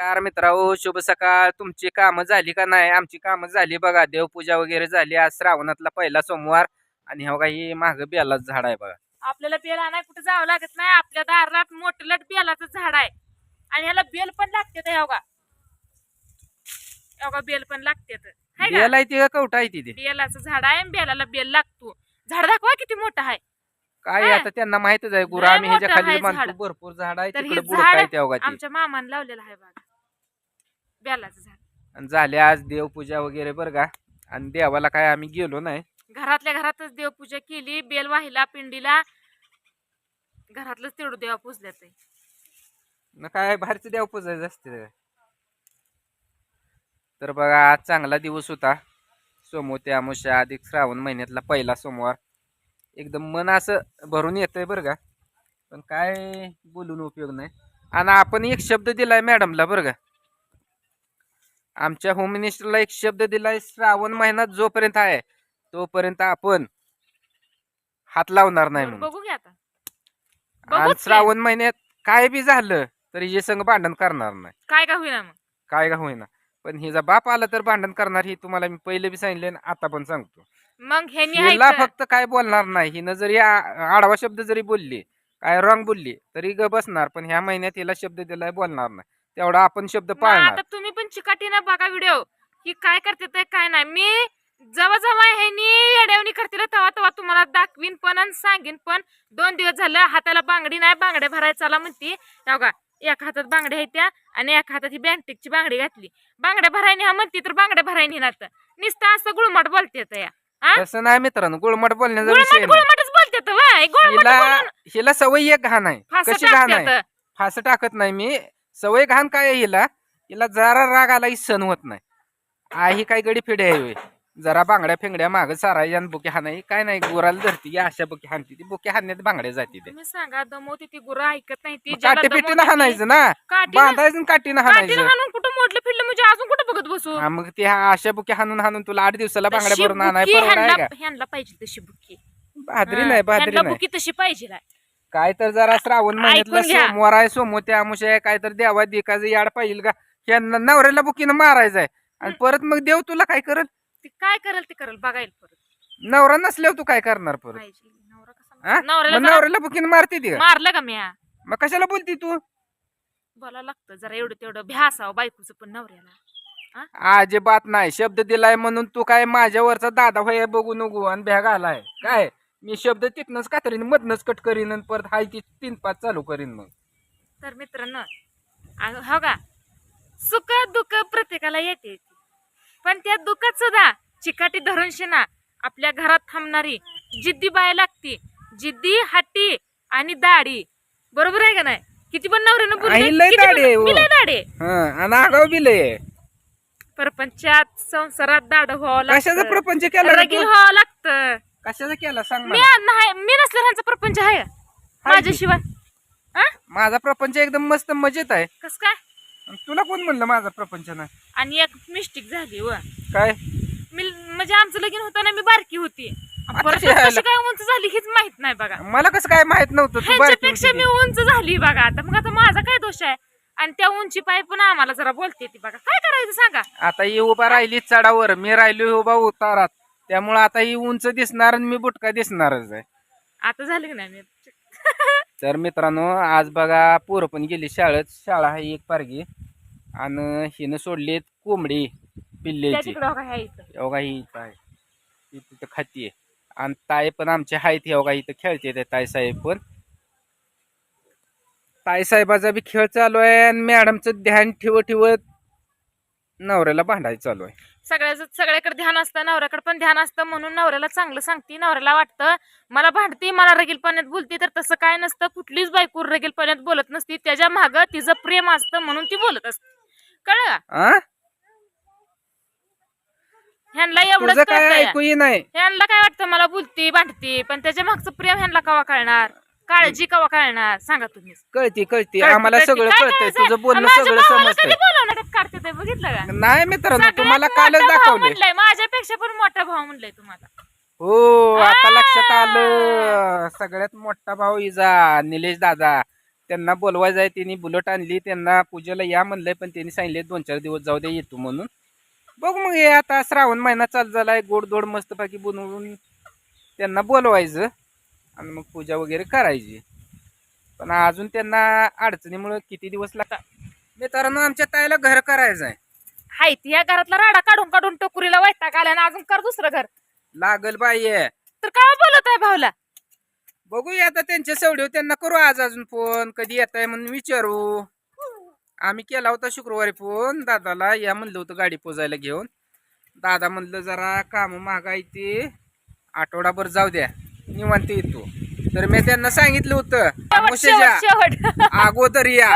नमस्कार मित्रांनो शुभ सकाळ. तुमची कामं झाली का नाही? आमची कामं झाली बघा. देवपूजा वगैरे झाली आज श्रावणातला पहिला सोमवार आणि हो ही माग बेलाच झाड आहे बघा. आपल्याला बेल आणाय कुठे जावं लागत नाही? आपल्या दारात मोठलट बेलाचं झाड आहे. आणि ह्याला बेल पण लागते तर का एवढा बेल पण लागते बेल आहे ती कवटा आहे ती? ते? बेलाचं झाड आहे बेलाला बेल लागतो. झाड दाखवा किती मोठं आहे. काय हा. आता त्यांना माहितच आहे गुरु आम्ही ह्याच्या मोठं खाली. भरपूर झाड आहे हे तिकडे आमच्या मामाने लावलेलं आहे बघा. बेलाचं झाड झाले आज देवपूजा वगैरे बरं का? आणि देवाला काय आम्ही गेलो नाही. घरातल्या घरातच देवपूजा केली बेल वाहिला पिंडीला. घरातलंच तेवढं देवा पुजल्याच न काय बाहेरचं देव पूजायचं असते. तर बघा आज चांगला दिवस होता. सोमवती अमावस्या अधिक श्रावण महिन्यातला पहिला सोमवार. एकदम मन असं भरून येतंय बरं का? पण काय बोलून उपयोग नाही. आणि आपण एक शब्द दिलाय मॅडमला बरं का? आमच्या होम मिनिस्टरला एक शब्द दिलाय श्रावण महिना जोपर्यंत आहे तोपर्यंत आपण हात लावणार नाही म्हणून. बघू घ्या आता. आणि बघूच की. श्रावण महिन्यात काय बी झालं तरी हे संघ भांडण करणार नाही. काय का होईना मग? काय का होईना. पण हिचा बाप आला तर भांडण करणार ही तुम्हाला मी पहिले बी सांगितले आणि आता पण सांगतो. मग ह्यानी हिला. फक्त काय बोलणार नाही. हिनं जरी आ- आडवा शब्द जरी बोलली काय रॉंग बोलली तरी ग बसणार पण ह्या महिन्यात हिला शब्द दिलाय बोलणार नाही. तेवढा आपण शब्द मग पाळणार. आता तुम्ही पण चिकाटीनं बघा व्हिडिओ की काय करते ते काय नाही. मी जेव्हा जेव्हा ह्यानी येड्यावणी करते तेव्हा तेव्हा तुम्हाला दाखवीन पण आणि सांगेन पण. दोन दिवस झालं हाताला बांगडी नाही बांगड्या भरायला चला म्हणते. तेव्हा का एका हातात बांगड्या आहेत त्या आणि एका हातात ही बँटिकची बांगडी घातली. बांगड्या भरायनी हा म्हणते तर बांगड्या भरायनी ना तर. नुसतं असं गुळमट बोलते तर या हा? तसं नाही मित्रांनो गुळमट बोलण्याचा गुळमट विषय नाही. गुळमटच बोलते तर वाय. गुळमट हिला बोलून हिला सवय एक घाण आहे. फासं कशी घाण आहे? टाकतात. फास टाकत नाही मी. सवय घाण काय आहे हिला? हिला जरा राग आला सण होत नाही. आई काय गडी फिडे आहे. जरा बांगड्या फेंगड्या माग सारायच्या आणि बुके हाणाय काय नाही गोराला धरती अशा बुके हाणती. ती बुके हाणण्यात बांगड्या जाते ते तुम्ही सांगा दमवते ती गुरं ऐकत नाही ती. पिटीनं हाणायचं ना? काठीनं बांधायचं आणि काठीनं काठीनं हाणायचं. हाणून कुठं मोडलं फिरलं? म्हणजे अजून कुठं बघत बसू? हा, मग ते हा अशा बुके हाणून हाणून तुला आठ दिवसाला बांगड्या तशी भरून आणाय बुकी पाहिजे तशी बुकी. बहादरी नाही ह्यांना नाही. बुकी तशी पाहिजे. काय तर जरा श्रावण महिन्यातला ऐकून घ्या. सोमवार आहे आमुष आहे काय तर देवा दिकाचं याड पाहिजे का? ह्यांना नवऱ्याला बुकीनं मारायचंय. आणि परत मग देव तुला काय करल? ती काय करेल ते करेल बघायला परत. नवरा नसल्यावर तू काय करणार परत? पाहिजे नवरा कसा हा? मार- नवऱ्याला मग जरा नवऱ्याला बुकीनं मारते ती का? मारलं का म्या? मग कशाला बोलती तू? बोला लागतं जरा एवढं तेवढं. भ्यासावं बायकोचं पण नवऱ्याला. अजिबात नाही. शब्द दिलाय म्हणून तू काय माझ्यावरचा दादा होय बघू नको आणि भ्या घालाय. काय? मी शब्द तिथनच कातरीन मधनच कट करीन आणि परत हाय ती तीन पाच चालू करीन मग. तर मित्रांनो हो का? सुख दुःख प्रत्येकाला येते पण त्या दुःखात सुद्धा चिकाटी धरून शिना आपल्या घरात थांबणारी जिद्दी बाय लागती. जिद्दी हट्टी आणि दाढी. बरोबर आहे का नाही? किती पण नवऱ्यानं बोलले, आई लय आहे, हो. मी लय दाढी. आहे. हा आणि आगाव बी लय परपंचात संसारात दाढ व्हावं कशाचा लागतं. प्रपंच केला रे रगील तू? व्हावं लागतं. कशाचा केला? सांग मी मला. नाही मी नसलं ह्यांचा प्रपंच आहे. माझ्याशिवाय. हा माझा प्रपंच एकदम मस्त मजेत आहे. कस काय? तुला कोण म्हणलं माझा प्रपंच नाही? आणि एक मिस्टेक झाली व. काय? मी म्हणजे आमचं लगीन होताना मी बारकी होती. आता परत शिकायला- कशी काय उंच झाली हेच माहीत नाही बघा. मला कसं काय माहीत नव्हतं तू बारकी ह्यांच्यापेक्षा होती मी ती. उंच झाली बघा. आता मग आता माझा काय दोष आहे? आणि त्या उंची पाय पण आम्हाला जरा बोलते ती बघा. काय करायचं सांगा? आता ही उभा राहिली चढावर. मी राहिलो उभा उतारात. त्यामुळे आता ही उंच दिसणार आणि मी बुटका दिसणारच आहे. आता झालं की नाही मी तर मित्रांनो आज बघा पोरं पण गेली शाळेत. शाळा आहे एक पारगी. आणि हिनं सोडलीत कोंबडी त्या पिल्ल्याची तिकडं बघा ह्या इथं. एवढा ही इथं आहे. ती तिथं खातीये. आणि ताई पण आमचे आहेत एवढा इथं खेळते ते ताई साहेब पण. ताई साहेबाचा बी खेळ चालू आहे आणि मॅडमचं ध्यान ठेवत ठेवत नवऱ्याला भांडायचं चालू आहे. सगळ्याच सगळ्याकडे ध्यान असतं नवऱ्याकडे पण ध्यान असतं म्हणून नवऱ्याला चांगलं सांगते नवऱ्याला वाटतं मला भांडते मला रगीलपणात बोलते तर तसं काय नसतं कुठलीच बायको रगीलपणात बोलत नसती त्याच्या माग तिचं प्रेम असतं म्हणून ती बोलत असते. कळलं? का आ? ह्यांना एवढंच तुझं काय. ऐकू नाही ह्यांना काय वाटतं मला बोलती भांडते पण त्याच्या मागचं प्रेम ह्यांना कवा कळणार? काळजी कवा कळणार सांगा तुम्ही. कळती कळती. आम्हाला सगळं कळतंय. तुझं बोलणं सगळं समजतंय. काढते बघितलं का? नाही मित्रांनो तुम्हाला कालच भाव दाखवले म्हणलंय माझ्यापेक्षा पण मोठा भाव म्हणलंय तुम्हाला. हो आता! लक्षात आलं. सगळ्यात मोठा भाऊ इजा निलेश दादा. त्यांना बोलवायचं आहे त्यांनी बुलट आणली त्यांना पूजेला या म्हणलंय पण त्यांनी सांगितले दोन चार दिवस जाऊ दे येतो म्हणून. बघ मग हे आता श्रावण महिना चालू झालाय गोड दोड मस्तपैकी बनवून त्यांना बोलवायचं. आणि मग पूजा वगैरे करायची. पण अजून त्यांना अडचणीमुळे किती दिवस लागतात मित्रांनो आमच्या ताईला घर करायचं आहे. हाय ती या घरातला राडा काढून काढून टोकुरीला वैताग आला आणि अजून कर दुसरं घर. लागल बाई आहे तर काय बोलत आहे भाऊला? बघूया आता त्यांच्या सवडीवर त्यांना करू आज अजून फोन. कधी येत आहे म्हणून विचारू. आम्ही केला होता शुक्रवारी फोन. दादाला या म्हणलं होतं गाडी पोजायला घेऊन. दादा म्हणलं जरा काम मागायचे आठवडाभर जाऊ द्या. निवांत येतो. तर मी त्यांना सांगितलं होतं अगोदर या.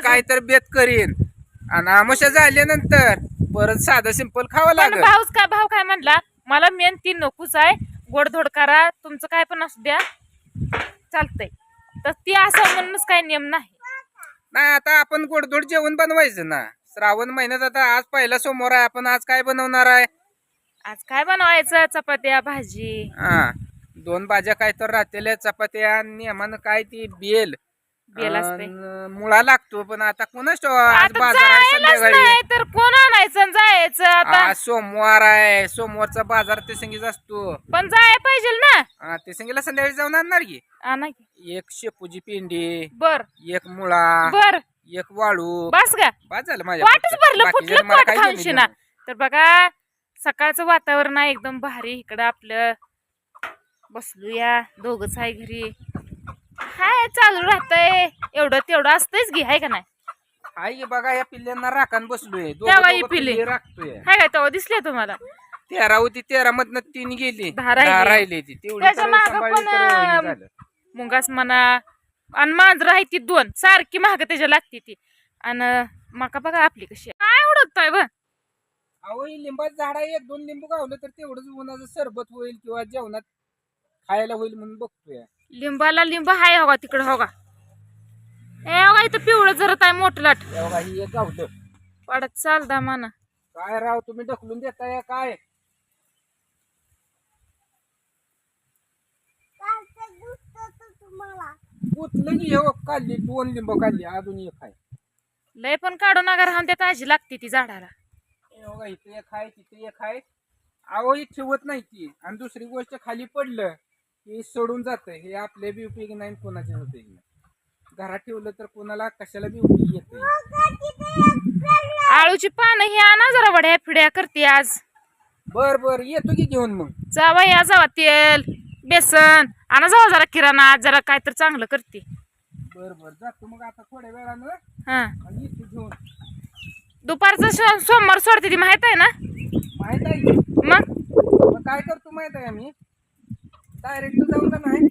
काय तर बेत करीन. आणि आमोशा झाल्यानंतर परत साधं सिंपल खावं लागेल. भाऊच काय भाऊ काय म्हणला? मला मेन ती नकोच आहे. गोडधोड करा. तुमचं काय पण असू द्या. चालतंय. तर ती असं म्हणूनच काही नियम नाही. नाही आता आपण गोडधोड जेवण बनवायचं ना. श्रावण महिन्यात आता आज पहिला सोमवार आहे. आपण आज काय बनवणार आहे? आज काय बनवायचं? चपात्या भाजी. हा. दोन भाज्या काय तर राहतेल्या चपात्या नियमानं काय ती बेल. बेल असते. अन मुळा लागतो पण आता कोणाच ठाऊक, आज आता बाजार आहे जायलाच संध्याकाळी? नाही तर कोण आणायचं आणि जायचं आता? आज सोमवार आहे सोमवारचा बाजार ते संगीच असतो. पण जाय पाहिजे ना? हा, ते संगीला संध्याकाळी जाऊन आणणार की? आणा की. एक शेपूची पिंडी बर. एक मुळा बर. एक वाळू. बस का बाद झालं माझ्या वाटच पोटात. भरलं बाकीचं फुटलं मला पोट काही खाऊन देणं शिना. घेणं तर बघा सकाळचं वातावरण आहे एकदम भारी इकडं आपलं बसलूया दोघच आहे घरी. हाय चालू राहतंय. एवढं तेवढं असतंच घे हाय का नाही? हाय की बघा या पिल्ल्यांना राखण बसलोय. दोघं तेव्हा ही दोघं पिल्ले. पिल्ले राखतोय. हाय काय तेव्हा दिसले तुम्हाला? तेरा होती तेरा मधनं तीन गेली. दहा राहिली. राहिली ती. तेवढी त्याच्या तर मागं सांभाळली पण, तर हे अं, झालं. मुंगास म्हणा आणि मांजर आहे ती दोन. सारखी महाग त्याच्या लागते ती. आणि माका बघा आपली कशी आहे. काय उडतोय ब अहो ही लिंबाचं झाड आहे. एक दोन लिंबू गावलं तर तेवढंच उन्हाचं सरबत होईल किंवा जेवणात खायला होईल म्हणून बघतोय. लिंबाला लिंब हाय हो का तिकडं हो का ए हो का इथं पिवळं जरत आहे मोठं लाट. तेव्हा ही एक गावलं. वाढत चाल दामाना काय राव तुम्ही ढकलून देताय काय? की हो काढली दोन लिंब काढली अजून एक आहे. लय पण काढू नका राहून त्या ताजी लागते ती झाडाला. हे बघा इथे एक आहे तिथे एक आहे. अहो ही ठेवत नाही ती. आणि दुसरी गोष्ट खाली पडलं. की सोडून जात हे आपले बी उपयोगी नाही कोणाचे उपयोगी नाही. घरात ठेवलं तर कोणाला कशाला बी उपयोगी येत आळूची पानं ही आणा जरा वड्या फिड्या करते आज. बर बर. येतो की घेऊन मग. जावा या जावा तेल बेसन. आणा जावा जरा किराणा आज जरा काय तर चांगलं करते. बर बर. जातो मग आता थोड्या वेळानं हा. येतो घेऊन. दुपारचं सोमवार सोडते ती माहीत आहे ना? माहीत आहे मग काय करतो माहीत आहे आम्ही? डायरेक्ट जाऊन नाही.